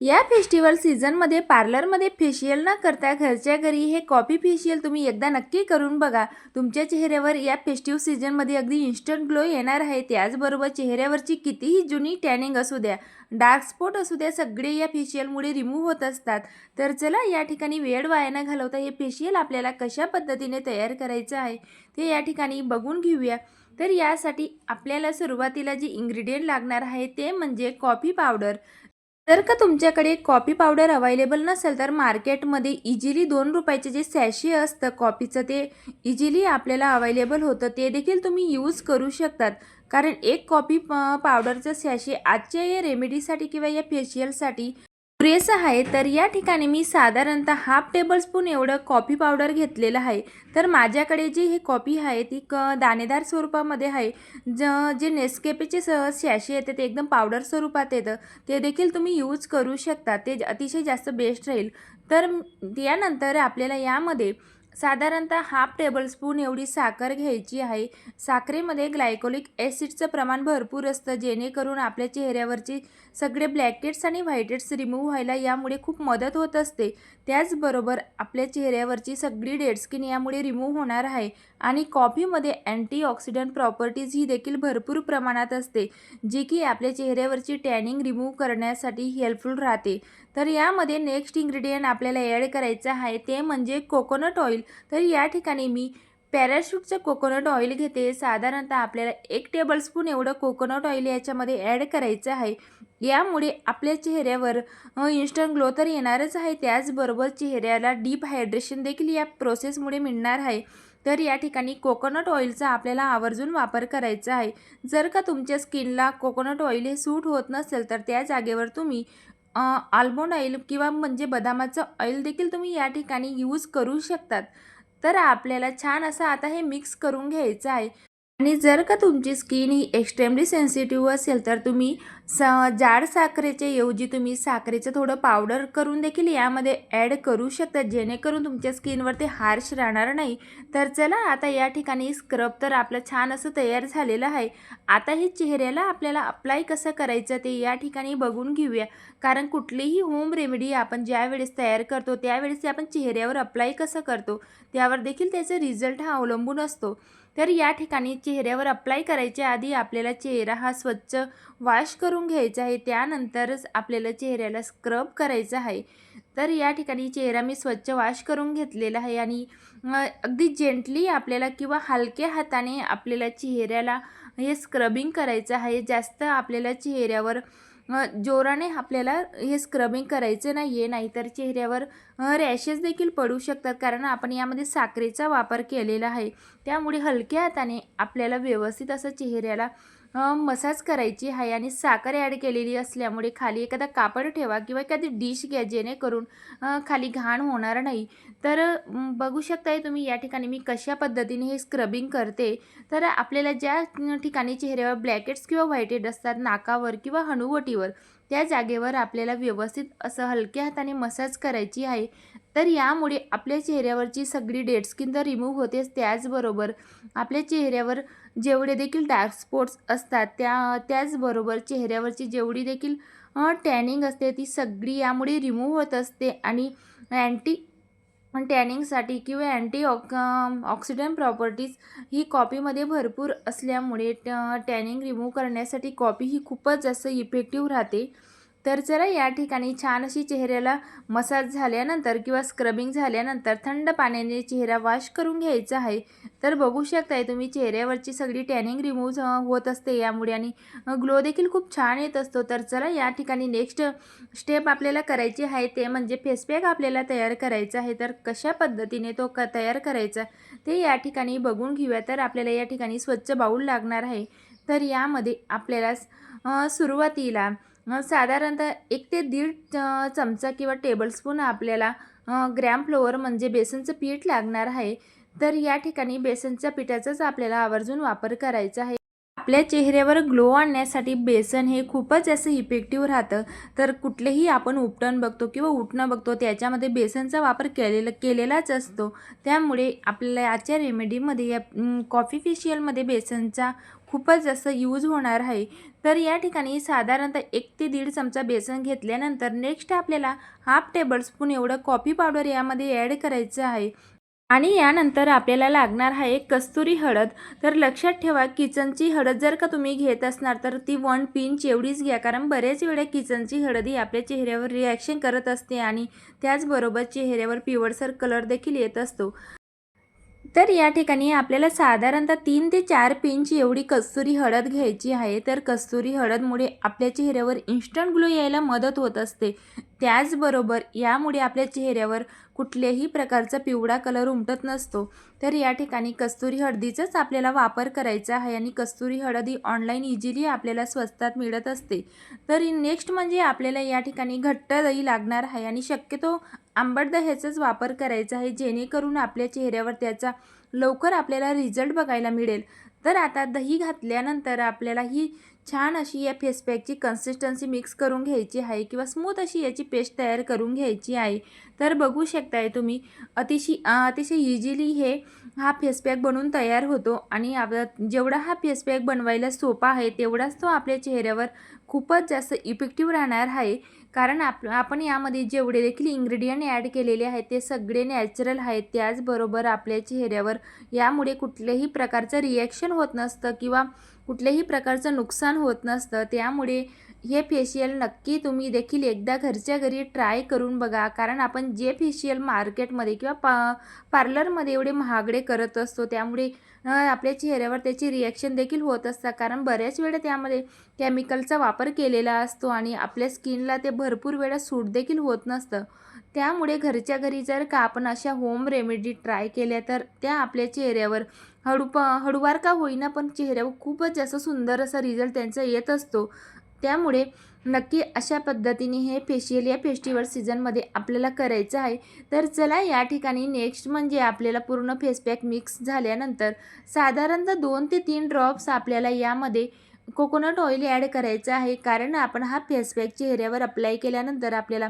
या फेस्टिवल सीझनमध्ये पार्लरमध्ये फेशियल न करता घरच्या घरी हे कॉफी फेशियल तुम्ही एकदा नक्की करून बघा. तुमच्या चेहऱ्यावर या फेस्टिव्ह सीझनमध्ये अगदी इन्स्टंट ग्लो येणार आहे. त्याचबरोबर चेहऱ्यावरची कितीही जुनी टॅनिंग असू द्या डार्क स्पॉट असू द्या सगळे या फेशियलमुळे रिमूव्ह होत असतात. तर चला या ठिकाणी वेळ वाया न घालवता हे फेशियल आपल्याला कशा पद्धतीने तयार करायचं आहे ते या ठिकाणी बघून घेऊया. तर यासाठी आपल्याला सुरुवातीला जे इंग्रेडियंट लागणार आहे ते म्हणजे कॉफी पावडर. जर का तुमच्याकडे कॉफी पावडर अवेलेबल नसेल तर मार्केटमध्ये इझिली दोन रुपयाचे जे सॅशे असतं कॉफीचं ते इझिली आपल्याला अवेलेबल होतं. ते देखील तुम्ही यूज करू शकतात. कारण एक कॉफी पावडरचं सॅशे आजच्या या रेमेडीसाठी किंवा या फेशियलसाठी प्रेस आहे तर या ठिकाणी मी साधारणतः हाफ टेबल स्पून एवढं कॉफी पावडर घेतलेलं आहे. तर माझ्याकडे जी हे कॉफी आहे ती क दाणेदार स्वरूपामध्ये आहे. ज जे नेस्केपेचे स शॅशी येते ते एकदम पावडर स्वरूपात येतं. ते देखील तुम्ही यूज करू शकता. ते अतिशय जास्त बेस्ट राहील. तर यानंतर आपल्याला यामध्ये साधारणतः हाफ टेबलस्पून एवढी साखर घ्यायची आहे. साखरेमध्ये ग्लायकोलिक ॲसिडचं प्रमाण भरपूर असतं जेणेकरून आपल्या चेहऱ्यावरचे सगळे ब्लॅकेट्स आणि व्हाईटेट्स रिमूव्ह व्हायला यामुळे खूप मदत होत असते. त्याचबरोबर आपल्या चेहऱ्यावरची सगळी डेड स्किन यामुळे रिमूव्ह होणार आहे आणि कॉफीमध्ये अँटीऑक्सिडंट प्रॉपर्टीज ही देखील भरपूर प्रमाणात असते जी की आपल्या चेहऱ्यावरची टॅनिंग रिमूव्ह करण्यासाठी हेल्पफुल राहते. तर यामध्ये नेक्स्ट इन्ग्रेडियंट आपल्याला ॲड करायचं आहे ते म्हणजे कोकोनट ऑइल तर या ठिकाणी मी पॅराशूटचं कोकोनट ऑइल घेते. साधारणतः आपल्याला एक टेबलस्पून एवढं कोकोनट ऑइल याच्यामध्ये ॲड करायचं आहे. यामुळे आपल्या चेहऱ्यावर इन्स्टंट ग्लो तर येणारच आहे. त्याचबरोबर चेहऱ्याला डीप हायड्रेशन देखील या प्रोसेसमुळे मिळणार आहे. तर या ठिकाणी कोकोनट ऑइलचा आपल्याला आवर्जून वापर करायचा आहे. जर का तुमच्या स्किनला कोकोनट ऑइल हे सूट होत नसेल तर त्या जागेवर तुम्ही आल्मोंड ऑइल किंवा म्हणजे बदामाचं ऑइल देखील तुम्ही या ठिकाणी यूज करू शकतात. तर आपल्याला छान असं आता हे मिक्स करून घ्यायचं आहे. आणि जर का तुमची स्किन ही एक्स्ट्रीमली सेन्सिटिव्ह असेल तर तुम्ही स जाड साखरेच्या ऐवजी तुम्ही साखरेचं थोडं पावडर करून देखील यामध्ये ॲड करू शकता. जेणेकरून तुमच्या स्किनवर ते हार्श राहणार नाही. तर चला आता या ठिकाणी स्क्रब तर आपलं छान असं तयार झालेलं आहे. आता हे चेहऱ्याला आपल्याला अप्लाय कसं करायचं ते या ठिकाणी बघून घेऊया. कारण कुठलीही होम रेमेडी आपण ज्यावेळेस तयार करतो त्यावेळेस ते आपण चेहऱ्यावर अप्लाय कसं करतो त्यावर देखील त्याचा रिझल्ट हा अवलंबून असतो. तर या ठिकाणी चेहऱ्यावर अप्लाय करायच्या आधी आपल्याला चेहरा हा स्वच्छ वॉश करून घ्यायचं आहे. त्यानंतरच आपल्याला चेहऱ्याला स्क्रब करायचं आहे. तर या ठिकाणी चेहरा मी स्वच्छ वॉश करून घेतलेला आहे आणि अगदी जेंटली आपल्याला किंवा हलक्या हाताने आपल्याला चेहऱ्याला हे स्क्रबिंग करायचं आहे. जास्त आपल्याला चेहऱ्यावर जोराने आपल्याला हे स्क्रबिंग करायचं नाही आहे नाहीतर चेहऱ्यावर रॅशेस देखील पडू शकतात कारण आपण यामध्ये साखरेचा वापर केलेला आहे. त्यामुळे हलक्या हाताने आपल्याला व्यवस्थित असं चेहऱ्याला मसाज करायची आहे आणि साखर ॲड केलेली असल्यामुळे खाली एखादा कापड ठेवा किंवा एखादी डिश घ्या जेणेकरून खाली घाण होणार नाही. तर बघू शकताय तुम्ही या ठिकाणी मी कशा पद्धतीने हे स्क्रबिंग करते. तर आपल्याला ज्या ठिकाणी चेहऱ्यावर ब्लॅकेट्स किंवा व्हाईटेड असतात नाकावर किंवा हनुवटीवर त्या जागेवर आपल्याला व्यवस्थित असं हलक्या हाताने मसाज करायची आहे तर यामुळे आपल्या चेहऱ्यावरची सगळी डेड स्किन तर रिमूव्ह होतेच त्याचबरोबर आपल्या चेहऱ्यावर जेवढे देखील डार्क स्पॉट्स असतात त्या त्याचबरोबर चेहऱ्यावरची जेवढी देखील टॅनिंग असते ती सगळी यामुळे रिमूव्ह होत असते आणि अँटी टॅनिंगसाठी किंवा अँटी ऑक ऑक्सिडंट प्रॉपर्टीज ही कॉपीमध्ये भरपूर असल्यामुळे टॅनिंग रिमूव्ह करण्यासाठी कॉपी ही खूपच जास्त इफेक्टिव्ह राहते. तर जरा या ठिकाणी छान अशी चेहऱ्याला मसाज झाल्यानंतर किंवा स्क्रबिंग झाल्यानंतर थंड पाण्याने चेहरा वॉश करून घ्यायचा आहे. तर बघू शकताय तुम्ही चेहऱ्यावरची सगळी टॅनिंग रिमूव्ह होत असते यामुळे आणि ग्लो देखील खूप छान येत असतो. तर चला या ठिकाणी नेक्स्ट स्टेप आपल्याला करायची आहे. ते म्हणजे फेसपॅक आपल्याला तयार करायचा आहे. तर कशा पद्धतीने तो क तयार करायचा ते या ठिकाणी बघून घेऊया. तर आपल्याला या ठिकाणी स्वच्छ बाऊल लागणार आहे. तर यामध्ये आपल्याला सुरुवातीला साधारणतः एक ते दीड चमचा किंवा टेबलस्पून आपल्याला ग्रॅम फ्लोअर म्हणजे बेसनचं पीठ लागणार आहे. तर या ठिकाणी बेसनच्या पिठाचाच आपल्याला आवर्जून वापर करायचा आहे. आपल्या चेहऱ्यावर ग्लो आणण्यासाठी बेसन हे खूपच असं इफेक्टिव्ह राहतं. तर कुठलेही आपण उपटण बघतो किंवा उठणं बघतो त्याच्यामध्ये बेसनचा वापर केलेला केलेलाच असतो. त्यामुळे आपल्याला आजच्या रेमेडीमध्ये या कॉफी फेशियलमध्ये बेसनचा खूपच जास्त यूज होणार आहे. तर या ठिकाणी साधारणतः एक ते दीड चमचा बेसन घेतल्यानंतर नेक्स्ट आपल्याला हाफ टेबलस्पून एवढं कॉफी पावडर यामध्ये ॲड करायचं आहे. आणि यानंतर आपल्याला लागणार आहे कस्तुरी हळद. तर लक्षात ठेवा किचनची हळद जर का तुम्ही घेत असणार तर ती वन पिंच एवढीच घ्या. कारण बऱ्याच वेळा किचनची हळद ही आपल्या चेहऱ्यावर रिॲक्शन करत असते आणि त्याचबरोबर चेहऱ्यावर पिवळसर कलर देखील येत असतो. तर या ठिकाणी आपल्याला साधारणतः तीन ते चार पिंच एवढी कस्तुरी हळद घ्यायची आहे. तर कस्तुरी हळदमुळे आपल्या चेहऱ्यावर इन्स्टंट ग्लो यायला मदत होत असते. त्याचबरोबर यामुळे आपल्या चेहऱ्यावर कुठल्याही प्रकारचा पिवळा कलर उमटत नसतो. तर या ठिकाणी कस्तुरी हळदीचाच आपल्याला वापर करायचा आहे आणि कस्तुरी हळद ही ऑनलाईन इझिली आपल्याला स्वस्तात मिळत असते. तर नेक्स्ट म्हणजे आपल्याला या ठिकाणी घट्ट दही लागणार आहे आणि शक्यतो आंबट दह्याचाच वापर करायचा आहे जेणेकरून आपल्या चेहऱ्यावर त्याचा लवकर आपल्याला रिझल्ट बघायला मिळेल. तर आता दही घातल्यानंतर आपल्याला ही छान अशी या फेसपॅकची कन्सिस्टन्सी मिक्स करून घ्यायची आहे किंवा स्मूथ अशी याची पेस्ट तयार करून घ्यायची आहे. तर बघू शकताय तुम्ही अतिशय अतिशय इझिली हे हा फेसपॅक बनून बनवून तयार होतो आणि आप जेवढा हा फेसपॅक बनवायला सोपा आहे तेवढाच तो आपल्या चेहऱ्यावर खूपच जास्त इफेक्टिव्ह राहणार आहे. कारण आप आपण यामध्ये जेवढे देखील इंग्रेडियंट ॲड केलेले आहेत ते सगळे नॅचरल आहेत. त्याचबरोबर आपल्या चेहऱ्यावर यामुळे कुठल्याही प्रकारचं रिॲक्शन होत नसतं किंवा कुठल्याही प्रकारचं नुकसान होत नसतं. त्यामुळे हे फेशियल नक्की तुम्ही देखील एकदा घरच्या घरी ट्राय करून बघा. कारण आपण जे फेशियल मार्केटमध्ये किंवा पा पार्लरमध्ये एवढे महागडे करत असतो त्यामुळे आपल्या चेहऱ्यावर त्याची रिॲक्शन देखील होत असतात. कारण बऱ्याच वेळा त्यामध्ये केमिकलचा वापर केलेला असतो आणि आपल्या स्किनला ते भरपूर वेळा सूट देखील होत नसतं. त्यामुळे घरच्या घरी जर का आपण अशा होम रेमेडी ट्राय केल्या तर त्या आपल्या चेहऱ्यावर हळू प हळूवार का होईना पण चेहऱ्यावर खूपच जास्त सुंदर असा रिझल्ट त्यांचा येत असतो. त्यामुळे नक्की अशा पद्धतीने हे फेशियल या फेस्टिवल सीझनमध्ये आपल्याला करायचं आहे. तर चला या ठिकाणी नेक्स्ट म्हणजे आपल्याला पूर्ण फेसपॅक मिक्स झाल्यानंतर साधारणतः दोन ते तीन ड्रॉप्स आपल्याला यामध्ये कोकोनट ऑइल ॲड करायचं आहे. कारण आपण हा फेसपॅक चेहऱ्यावर अप्लाय केल्यानंतर आपल्याला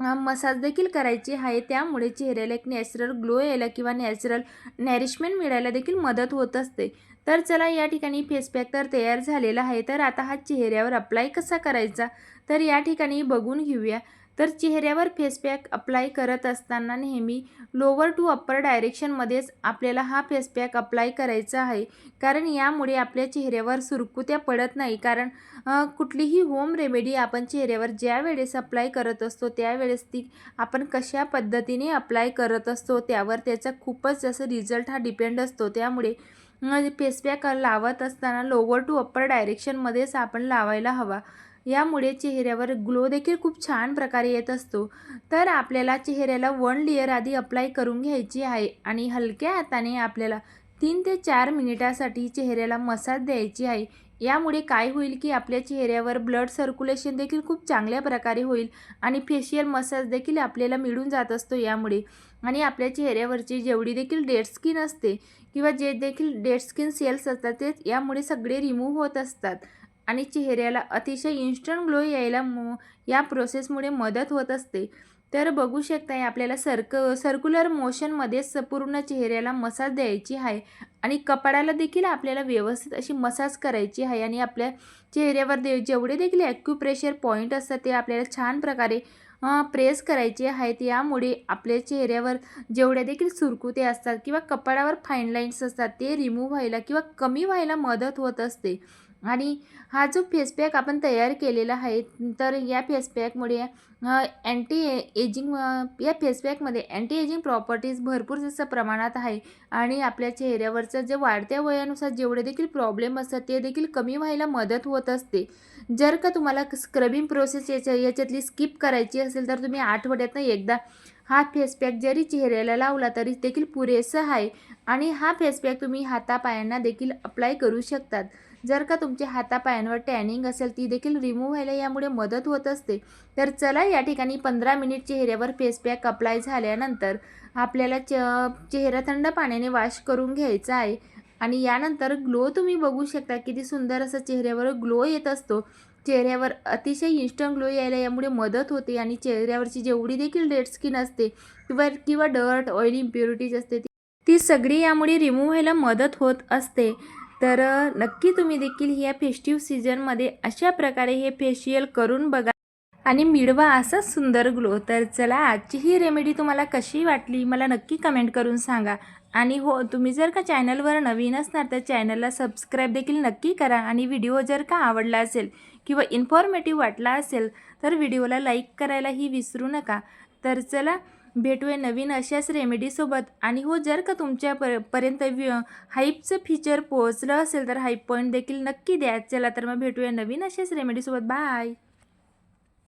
मसाज देखील करायची आहे. त्यामुळे चेहऱ्याला एक नॅचरल ग्लो यायला किंवा नॅचरल नॅरिशमेंट मिळायला देखील मदत होत असते. तर चला या ठिकाणी फेस पॅक तर तयार झालेला आहे. तर आता हा चेहऱ्यावर अप्लाय कसा करायचा? तर या ठिकाणी बघून घेऊया. तर चेहऱ्यावर फेस पॅक अप्लाय करत असताना नेहमी लोवर टू अप्पर डायरेक्शनमध्येच आपल्याला हा फेस पॅक अप्लाय करायचा आहे. कारण यामुळे आपल्या चेहऱ्यावर सुरकुत्या पडत नाही. कारण कुठलीही होम रेमेडी आपण चेहऱ्यावर ज्या वेळेस अप्लाय करत असतो त्यावेळेस ती आपण कशा पद्धतीने अप्लाय करत असतो त्यावर त्याचा खूपच जसं रिझल्ट हा डिपेंड असतो. त्यामुळे फेस पॅक लावत असताना लोवर टू अप्पर डायरेक्शनमध्येच आपण लावायला हवा. यामुळे चेहऱ्यावर ग्लो देखील खूप छान प्रकारे येत असतो. तर आपल्याला चेहऱ्याला वन लेअर आधी अप्लाय करून घ्यायची आहे आणि हलक्या हाताने आपल्याला तीन ते चार मिनिटासाठी चेहऱ्याला मसाज द्यायची आहे. यामुळे काय होईल की आपल्या चेहऱ्यावर ब्लड सर्क्युलेशन देखील खूप चांगल्या प्रकारे होईल आणि फेशियल मसाज देखील आपल्याला मिळून जात असतो यामुळे. आणि आपल्या चेहऱ्यावरची जेवढी देखील डेड स्किन असते किंवा जे देखील डेड स्किन सेल्स असतात ते यामुळे सगळे रिमूव्ह होत असतात. आणि चेहऱ्याला अतिशय इन्स्टंट ग्लो यायला मो या प्रोसेसमुळे मदत होत असते. तर बघू शकताय आपल्याला सर्क सर्क्युलर मोशनमध्येच पूर्ण चेहऱ्याला मसाज द्यायची आहे आणि कपाळाला देखील आपल्याला व्यवस्थित अशी मसाज करायची आहे आणि आपल्या चेहऱ्यावर दे जेवढे देखील ॲक्युप्रेशर पॉईंट असतात ते आपल्याला छान प्रकारे प्रेस करायचे आहेत. यामुळे आपल्या चेहऱ्यावर जेवढ्या देखील सुरकुते असतात किंवा कपाळावर फाईन लाईन्स असतात ते रिमूव्ह व्हायला किंवा कमी व्हायला मदत होत असते. आणि हा जो फेसपॅक आपण तयार केलेला आहे तर या फेसपॅकमुळे अँटी एजिंग या फेसपॅकमध्ये अँटी एजिंग प्रॉपर्टीज भरपूर जास्त प्रमाणात आहे. आणि आपल्या चेहऱ्यावरचं जे वाढत्या वयानुसार जेवढे देखील प्रॉब्लेम असतात ते देखील कमी व्हायला मदत होत असते. जर का तुम्हाला स्क्रबिंग प्रोसेस याच्या याच्यातली स्किप करायची असेल तर तुम्ही आठवड्यातनं एकदा हा फेसपॅक जरी चेहऱ्याला लावला तरी देखील पुरेसं आहे. आणि हा फेसपॅक तुम्ही हातापायांना देखील अप्लाय करू शकतात. जर का तुमच्या हातापायांवर टॅनिंग असेल ती देखील रिमूव्ह व्हायला यामुळे मदत होत असते. तर चला या ठिकाणी पंधरा मिनिट चेहऱ्यावर फेस पॅक अप्लाय झाल्यानंतर आपल्याला च चेहरा थंड पाण्याने वॉश करून घ्यायचा आहे. आणि यानंतर ग्लो तुम्ही बघू शकता किती सुंदर असा चेहऱ्यावर ग्लो येत असतो. चेहऱ्यावर अतिशय इन्स्टंट ग्लो यायला यामुळे मदत होते आणि चेहऱ्यावरची जेवढी देखील डेड स्किन असते किंवा किंवा डर्ट ऑइली इम्प्युरिटीज असते ती सगळी यामुळे रिमूव्ह व्हायला मदत होत असते. तर नक्की तुम्ही देखील या फेस्टिव्ह सीझनमध्ये अशा प्रकारे हे फेशियल करून बघा आणि मिळवा असाच सुंदर ग्लो. तर चला आजची ही रेमेडी तुम्हाला कशी वाटली मला नक्की कमेंट करून सांगा. आणि हो तुम्ही जर का चॅनलवर नवीन असणार तर चॅनलला सबस्क्राईब देखील नक्की करा आणि व्हिडिओ जर का आवडला असेल किंवा इन्फॉर्मेटिव्ह वाटला असेल तर व्हिडिओला लाईक करायलाही विसरू नका. तर चला भेटूया नवीन अशाच रेमेडीसोबत. आणि हो जर का तुमच्या पर पर्यंत हाईपचं फीचर पोहोचलं असेल तर हाईप पॉईंट देखील नक्की द्या. चला तर मग भेटूया नवीन अशाच रेमेडीसोबत. बाय